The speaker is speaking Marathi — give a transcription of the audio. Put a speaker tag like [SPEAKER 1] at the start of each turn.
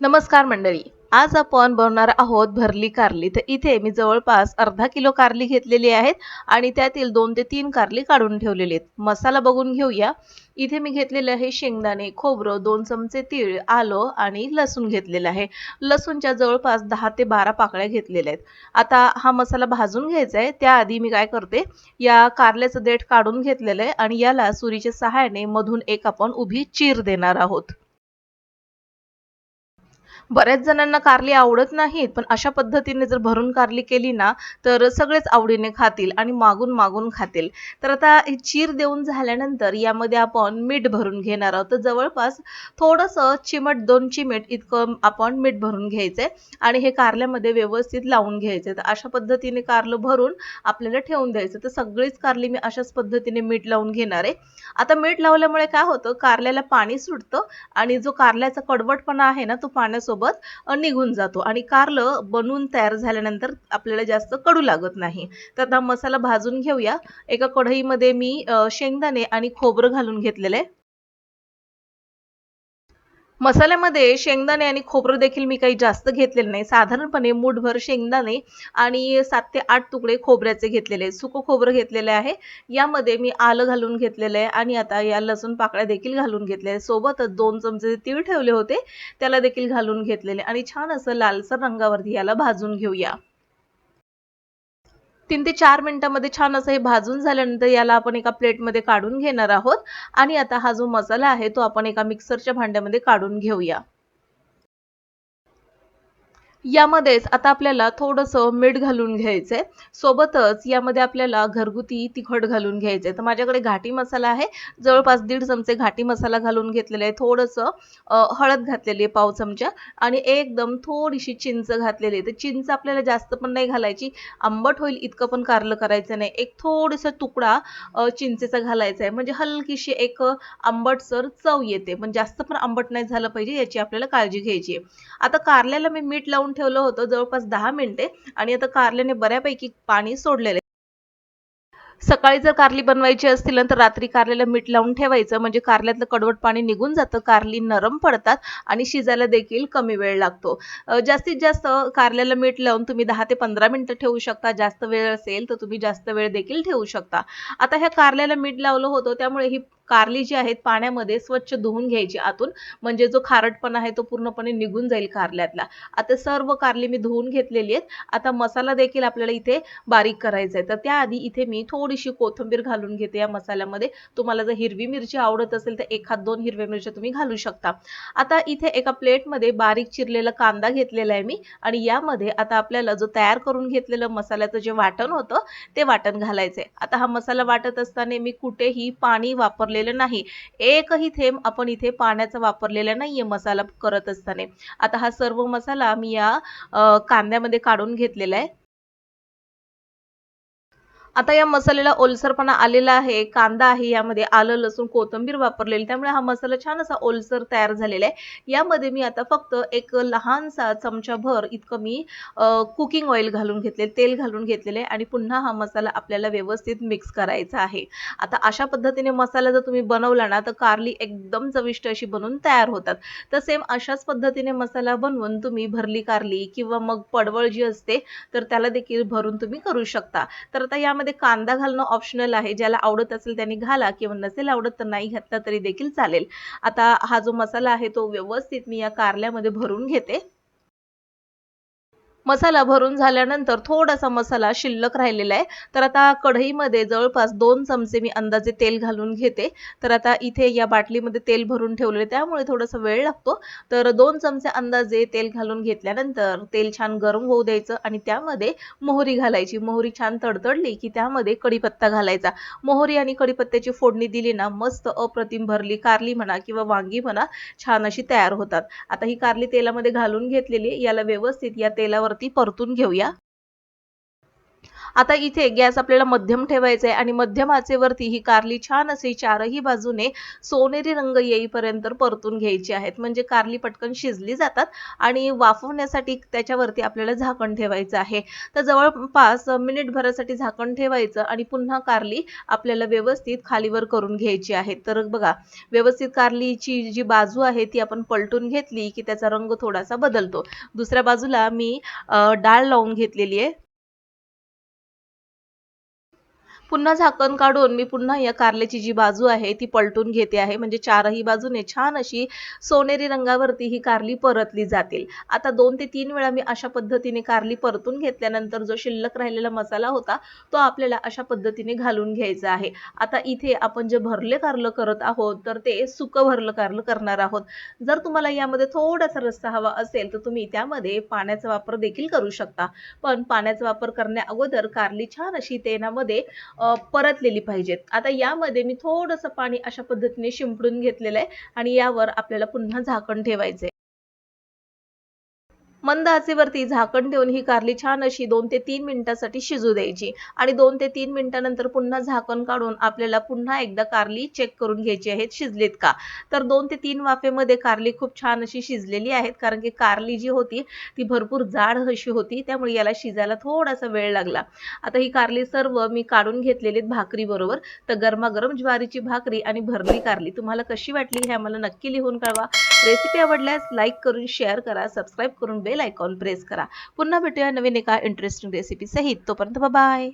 [SPEAKER 1] नमस्कार मंडळी. आज आपण बनवणार आहोत भरली कारली. तर इथे मी जवळपास अर्धा किलो कारली घेतलेली आहेत आणि त्यातील दोन ते तीन कारली काढून ठेवलेली आहेत. मसाला बघून घेऊया. इथे मी घेतलेले आहे शेंगदाणे खोबरं दोन चमचे तीळ आलं आणि लसूण घेतलेलं आहे. लसूणच्या जवळपास दहा ते बारा पाकळ्या घेतलेल्या आहेत. आता हा मसाला भाजून घ्यायचा आहे. त्याआधी मी काय करते या कारल्याचं देठ काढून घेतलेलं आहे आणि याला सुरीच्या सहाय्याने मधून एक आपण उभी चीर देणार आहोत. बऱ्याच जणांना कारली आवडत नाहीत पण अशा पद्धतीने जर भरून कारली केली ना तर सगळेच आवडीने खातील आणि मागून मागून खातील. तर आता चीर देऊन झाल्यानंतर यामध्ये आपण मीठ भरून घेणार आहोत. तर जवळपास थोडंसं चिमट दोन चिमट इतकं आपण मीठ भरून घ्यायचंय आणि हे कारल्यामध्ये व्यवस्थित लावून घ्यायचे. तर अशा पद्धतीने कारलं भरून आपल्याला ठेवून द्यायचं. तर सगळीच कारली मी अशाच पद्धतीने मीठ लावून घेणार आहे. आता मीठ लावल्यामुळे काय होतं? कारल्याला पाणी सुटतं आणि जो कारल्याचा कडवटपणा आहे ना तो पाण्यासोबत सोबत निघून जातो. आणि कारलं बनवून तयार झाल्यानंतर आपल्याला जास्त कडू लागत नाही. तर आता मसाला भाजून घेऊया. एका कढईमध्ये मी शेंगदाणे आणि खोबरं घालून घेतलेलं आहे. मसाल्यामध्ये शेंगदाणे आणि खोबरं देखील मी काही जास्त घेतलेलं नाही. साधारणपणे मूठभर शेंगदाणे आणि सात ते आठ तुकडे खोबऱ्याचे घेतलेले. सुकं खोबरं घेतलेले आहे. यामध्ये मी आलं घालून घेतलेलं आहे आणि आता या लसूण पाकळ्या देखील घालून घेतल्या सोबतच दोन चमचे तीळ ठेवले होते त्याला देखील घालून घेतलेले आणि छान असं लालसर रंगावरती याला भाजून घेऊया. तीन ते चार मिनिटामध्ये छान असं हे भाजून झाल्यानंतर याला आपण एका प्लेटमध्ये काढून घेणार आहोत. आणि आता हा जो मसाला आहे तो आपण एका मिक्सरच्या भांड्यामध्ये काढून घेऊया. यामध्येच आता आपल्याला थोडंसं मीठ घालून घ्यायचंय. सोबतच यामध्ये आपल्याला घरगुती तिखट घालून घ्यायचंय. तर माझ्याकडे घाटी मसाला आहे. जवळपास दीड चमचे घाटी मसाला घालून घेतलेला आहे. थोडंसं हळद घातलेली आहे पाव चमचा आणि एकदम थोडीशी चिंच घातलेली आहे. तर चिंच आपल्याला जास्त पण नाही घालायची. आंबट होईल इतकं पण कारलं करायचं नाही. एक थोडंसं तुकडा चिंचेचा घालायचा आहे म्हणजे हलकीशी एक आंबटसर चव येते. पण जास्त पण आंबट नाही झालं पाहिजे याची आपल्याला काळजी घ्यायची आहे. आता कारल्याला मी मीठ लावून ठेवलं होतं जवळपास दहा मिनिटे आणि आता कारल्याने बऱ्यापैकी पाणी सोडलेले सकाळी जर कारली बनवायची असतील तर रात्री कारल्याला मीठ लावून ठेवायचं म्हणजे कारल्यातलं कडवट पाणी निघून जातं कारली नरम पडतात आणि शिजायला देखील कमी वेळ लागतो. जास्तीत जास्त कारल्याला मीठ लावून तुम्ही दहा ते पंधरा मिनिटं ठेवू शकता जास्त वेळ असेल तर तुम्ही जास्त वेळ देखील ठेवू शकता. आता ह्या कारल्याला मीठ लावलं होतं त्यामुळे ही कारली जी आहेत पाण्यामध्ये स्वच्छ धुवून घ्यायची आतून. म्हणजे जो खारटपणा आहे तो पूर्णपणे निघून जाईल कारल्यातला. आता सर्व कारली मी धुवून घेतलेली आहेत. आता मसाला देखील आपल्याला इथे बारीक करायचा आहे. तर त्याआधी इथे मी थोडीशी कोथिंबीर घालून घेते या मसाल्यामध्ये. तुम्हाला जर हिरवी मिरची आवडत असेल तर एखाद दोन हिरव्या मिरच्या तुम्ही घालू शकता. आता इथे एका प्लेटमध्ये बारीक चिरलेला कांदा घेतलेला आहे मी. आणि यामध्ये आता आपल्याला जो तयार करून घेतलेलं मसाल्याचं जे वाटण होतं ते वाटण घालायचंय. आता हा मसाला वाटत असताना मी कुठेही पाणी वापरले वापरलेलं नाही. एकही थेंब आपण इथे पाण्याचा वापरलेला नाहीये मसाला करत असताना. आता हा सर्व मसाला मी या कांद्यामध्ये काढून घेतलेला आहे. आता या मसाल्याला ओलसरपणा आलेला आहे कांदा आहे यामध्ये आलं लसूण कोथिंबीर वापरलेली त्यामुळे हा मसाला छान असा ओलसर तयार झालेला आहे. यामध्ये मी आता फक्त एक लहानसा चमचा भर इतकं मी कुकिंग ऑइल घालून घेतले तेल घालून घेतलेले आहे आणि पुन्हा हा मसाला आपल्याला व्यवस्थित मिक्स करायचा आहे. आता अशा पद्धतीने मसाला जर तुम्ही बनवला ना तर कारली एकदम चविष्ट अशी बनवून तयार होतात. तर सेम अशाच पद्धतीने मसाला बनवून तुम्ही भरली कारली किंवा मग पडवळ जी असते तर त्याला देखील भरून तुम्ही करू शकता. तर आता यामध्ये मध्ये कांदा घालणं ऑप्शनल आहे. ज्याला आवडत असेल त्यांनी घाला किंवा नसेल आवडत तर नाही घातला तरी देखील चालेल. आता हा जो मसाला आहे तो व्यवस्थित मी या कारल्यामध्ये भरून घेते. मसाला भरून झाल्यानंतर थोडासा मसाला शिल्लक राहिलेला आहे. तर आता कढईमध्ये जवळपास दोन चमचे मी अंदाजे तेल घालून घेते. तर आता इथे या बाटलीमध्ये तेल भरून ठेवलेले त्यामुळे थोडासा वेळ लागतो. तर दोन चमचे अंदाजे तेल घालून घेतल्यानंतर तेल छान गरम होऊ द्यायचं आणि त्यामध्ये मोहरी घालायची. मोहरी छान तडतडली की त्यामध्ये कढीपत्ता घालायचा. मोहरी आणि कढीपत्त्याची फोडणी दिली ना मस्त अप्रतिम भरली. कारली म्हणा किंवा वांगी म्हणा छान अशी तयार होतात. आता ही कारली तेलामध्ये घालून घेतलेली याला व्यवस्थित या तेलावर वरती परतून घेऊया. आता इथे गॅस आपल्याला मध्यम ठेवायचा आहे आणि मध्यम आचेवरती ही कारली छान अशी चारही बाजूने सोनेरी रंग येईपर्यंत परतून घ्यायची आहेत. म्हणजे कारली पटकन शिजली जातात आणि वाफवण्यासाठी त्याच्यावरती आपल्याला झाकण ठेवायचं आहे. तर जवळपास मिनिटभरासाठी झाकण ठेवायचं आणि पुन्हा कारली आपल्याला व्यवस्थित खालीवर करून घ्यायची आहे. तर बघा व्यवस्थित कारलीची जी बाजू आहे ती आपण पलटून घेतली की त्याचा रंग थोडासा बदलतो. दुसऱ्या बाजूला मी डाळ लावून घेतलेली आहे. पुन्हा झाकण काढून मी पुन्हा या कारल्याची जी बाजू आहे ती पलटून घेते आहे. म्हणजे चारही बाजूने छान अशी सोनेरी रंगावरती ही कारली परतली जातील. आता दोन ते तीन वेळा मी अशा पद्धतीने कारली परतून घेतल्यानंतर जो शिल्लक राहिलेला मसाला होता तो आपल्याला अशा पद्धतीने घालून घ्यायचा आहे. आता इथे आपण जे भरले कारलं करत आहोत तर ते सुकं भरलं कारलं करणार आहोत. जर तुम्हाला यामध्ये थोडासा रस्सा हवा असेल तर तुम्ही त्यामध्ये पाण्याचा वापर देखील करू शकता. पण पाण्याचा वापर करण्या अगोदर कारली छान अशी तेलामध्ये परतलेली पाहिजेत. आता यामध्ये मी थोडंसं पाणी अशा पद्धतीने शिंपडून घेतलेलं आहे आणि यावर आपल्याला पुन्हा झाकण ठेवायचं आहे मंद आचेवरती झाकण ठेवून ही कारली छान अशी दोन ते तीन मिनिटासाठी शिजू द्यायची. आणि दोन ते तीन मिनिटानंतर पुन्हा झाकण काढून आपल्याला पुन्हा एकदा कारली चेक करून घ्यायची आहेत शिजलीत का? तर दोन ते तीन वाफेमध्ये कारली खूप छान अशी शिजलेली आहेत. कारण की कारली जी होती ती भरपूर जाड अशी होती. त्यामुळे याला शिजायला थोडासा वेळ लागला. आता ही कारली सर्व मी काढून घेतलेली आहेत भाकरी बरोबर. तर गरमागरम ज्वारीची भाकरी आणि भरली कारली. तुम्हाला कशी वाटली हे आम्हाला नक्की लिहून कळवा. रेसिपी आवडल्यास लाईक करून शेअर करा सबस्क्राईब करून बेल आयकॉन प्रेस करा. पुन्हा भेटूया नवीन एका इंटरेस्टिंग रेसिपी सहित. तोपर्यंत बाय